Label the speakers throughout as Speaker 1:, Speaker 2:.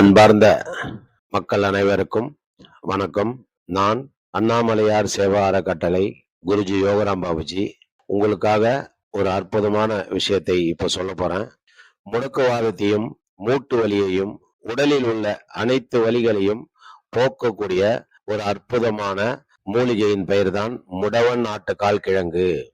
Speaker 1: அன்பார்ந்த மக்கள் அனைவருக்கும் வணக்கம். நான் அண்ணாமலையார் சேவா அறக்கட்டளை குருஜி யோகராம் பாபுஜி. உங்களுக்காக ஒரு அற்புதமான விஷயத்தை இப்ப சொல்ல போறேன். முடக்குவாதத்தையும் மூட்டு வலியையும் உடலில் உள்ள அனைத்து வலிகளையும் போக்கக்கூடிய ஒரு அற்புதமான மூலிகையின் பெயர்தான் முடவன் ஆட்டுக்கால் கிழங்கு.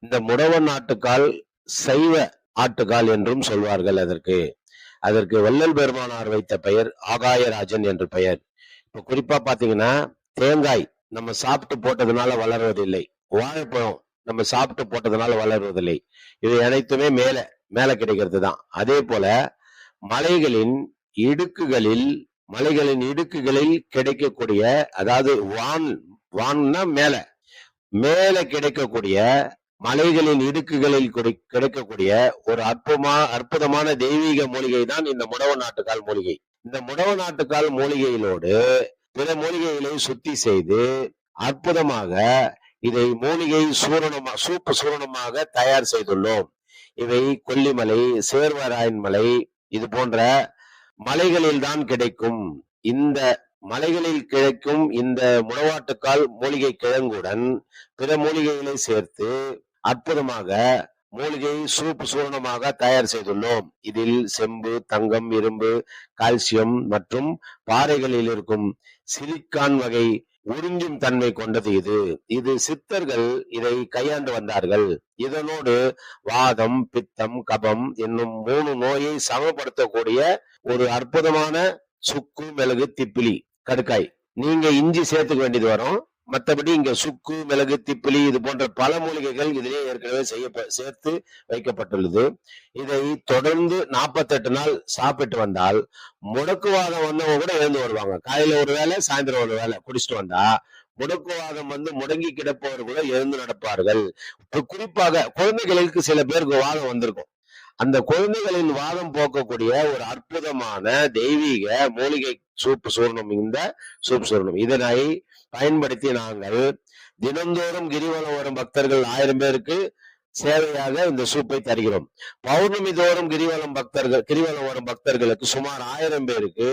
Speaker 1: இந்த முடவன் ஆட்டுக்கால் சைவ ஆட்டுக்கால் என்றும் சொல்வார்கள் அதற்கு. அதற்கு வள்ளல் பெருமானார் வைத்த பெயர் ஆகாயராஜன் என்று பெயர். இப்ப குறிப்பா பாத்தீங்கன்னா தேங்காய் நம்ம சாப்பிட்டு போட்டதுனால வளர்வதில்லை வாழைப்பழம் நம்ம சாப்பிட்டு போட்டதுனால வளர்வதில்லை இது அனைத்துமே மேல மேல கிடைக்கிறது தான். அதே போல மலைகளின் இடுக்குகளில் மலைகளின் இடுக்குகளில் கிடைக்கக்கூடிய அதாவது வான் வான்னா மேல மேல கிடைக்கக்கூடிய மலைகளின் இடுக்குகளில் கிடைக்கக்கூடிய ஒரு அற்புதமா அற்புதமான தெய்வீக மூலிகை தான் இந்த முடவ நாட்டுக்கால் மூலிகை. இந்த முடவ நாட்டுக்கால் மூலிகையிலோடு பிற மூலிகைகளை சுத்தி செய்து அற்புதமாக இதை மூலிகை சூரணமா சூப்பு சூரணமாக தயார் செய்துள்ளோம். இவை கொல்லிமலை சேர்வராயன் மலை இது போன்ற மலைகளில் தான் கிடைக்கும். இந்த மலைகளில் கிடைக்கும் இந்த முடவாட்டுக்கால் மூலிகை கிழங்குடன் பிற மூலிகைகளை சேர்த்து அற்புதமாக மூலிகை சூப்பு சூரணமாக தயார் செய்துள்ளோம். இதில் செம்பு தங்கம் இரும்பு கால்சியம் மற்றும் பாறைகளில் இருக்கும் சிலிக்கான் வகை உறிஞ்சும் தன்மை கொண்டது இது. இது சித்தர்கள் இதை கையாண்டு வந்தார்கள். இதனோடு வாதம் பித்தம் கபம் என்னும் மூணு நோயை சமப்படுத்தக்கூடிய ஒரு அற்புதமான சுக்கு மிளகு திப்பிலி கடுக்காய். நீங்க இஞ்சி சேர்த்துக்க வேண்டியது வரும். மற்றபடி இங்க சுக்கு மிளகு திப்பிலி இது போன்ற பல மூலிகைகள் இதிலே ஏற்கனவே செய்ய சேர்த்து வைக்கப்பட்டுள்ளது. இதை தொடர்ந்து நாற்பத்தெட்டு நாள் சாப்பிட்டு வந்தால் முடக்குவாதம் வந்தவங்க கூட எழுந்து வருவாங்க. காலையில ஒரு வேளை சாயந்தரம் ஒரு வேளை குடிச்சிட்டு வந்தா முடக்குவாதம் வந்து முடங்கி கிடப்பவர் கூட எழுந்து நடப்பார்கள். குறிப்பாக குழந்தைகளுக்கு சில பேருக்கு வாதம் வந்திருக்கும். அந்த குழந்தைகளின் வாதம் போக்கக்கூடிய ஒரு அற்புதமான தெய்வீக மூலிகை சூப்பு சூர்ணம் இந்த சூப் சூர்ணம். இதனை பயன்படுத்தி நாங்கள் தினந்தோறும் கிரிவலம் வரும் பக்தர்கள் ஆயிரம் பேருக்கு சேவையாக இந்த சூப்பை தருகிறோம். பௌர்ணமி தோறும் கிரிவலம் பக்தர்கள் கிரிவலம் வரும் பக்தர்களுக்கு சுமார் ஆயிரம் பேருக்கு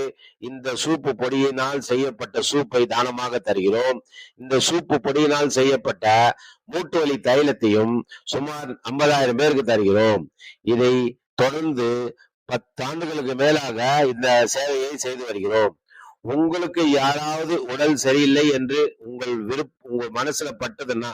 Speaker 1: இந்த சூப்பு பொடியினால் செய்யப்பட்ட சூப்பை தானமாக தருகிறோம். இந்த சூப்பு பொடியினால் செய்யப்பட்ட மூட்டு வலி தைலத்தையும் சுமார் ஐம்பதாயிரம் பேருக்கு தருகிறோம். இதை தொடர்ந்து பத்தாண்டுகளுக்கு மேலாக இந்த சேவையை செய்து வருகிறோம். உங்களுக்கு யாராவது உடல் சரியில்லை என்று உங்கள் விருப்ப உங்கள் மனசுல பட்டதுன்னா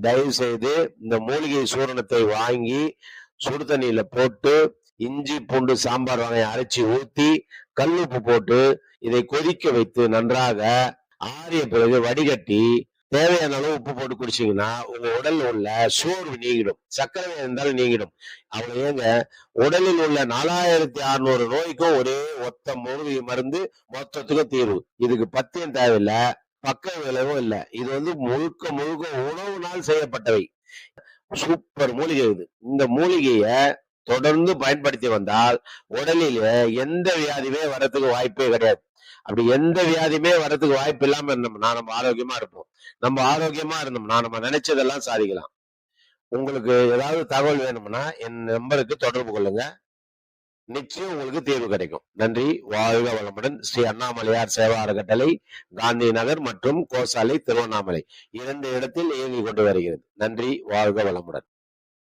Speaker 1: தயவு செய்து இந்த மூலிகை சூரணத்தை வாங்கி சுடு தண்ணியில போட்டு இஞ்சி பூண்டு சாம்பார் வகையை அரைச்சி ஊத்தி கல்லுப்பு போட்டு இதை கொதிக்க வைத்து நன்றாக ஆறிய பிறகு வடிகட்டி தேவையான அளவு உப்பு போட்டு குடிச்சீங்கன்னா உங்க உடல் உள்ள சோர்வு நீங்கிடும். சர்க்கரை இருந்தாலும் நீங்கிடும். அவங்க ஏங்க உடலில் உள்ள நாலாயிரத்தி அறுநூறு நோய்க்கும் ஒரே ஒத்த மூலிகை மருந்து மொத்தத்துக்கும் தீர்வு. இதுக்கு பத்தியம் தேவையில்லை. பக்க விளைவும் இல்லை. இது வந்து முழுக்க முழுக்க உணவுனால் செய்யப்பட்டவை. சூப்பர் மூலிகை இது. இந்த மூலிகைய தொடர்ந்து பயன்படுத்தி வந்தால் உடலில் எந்த வியாதியுமே வரதுக்கு வாய்ப்பே கிடையாது. அப்படி எந்த வியாதியுமே வரதுக்கு வாய்ப்பு இல்லாம இருந்தோம்னா நம்ம ஆரோக்கியமா இருப்போம். நம்ம ஆரோக்கியமா இருந்தோம்னா நம்ம நினைச்சதெல்லாம் சாதிக்கலாம். உங்களுக்கு ஏதாவது தகவல் வேணும்னா என் நம்பருக்கு தொடர்பு கொள்ளுங்க. நிச்சயம் உங்களுக்கு தீர்வு கிடைக்கும். நன்றி. வாழ்க வளமுடன் ஸ்ரீ அண்ணாமலையார் சேவா அறக்கட்டளை காந்தி நகர் மற்றும் கோசாலை திருவண்ணாமலை. இரண்டு இடத்தில் இயங்கி கொண்டு வருகிறது. நன்றி. வாழ்க வளமுடன்.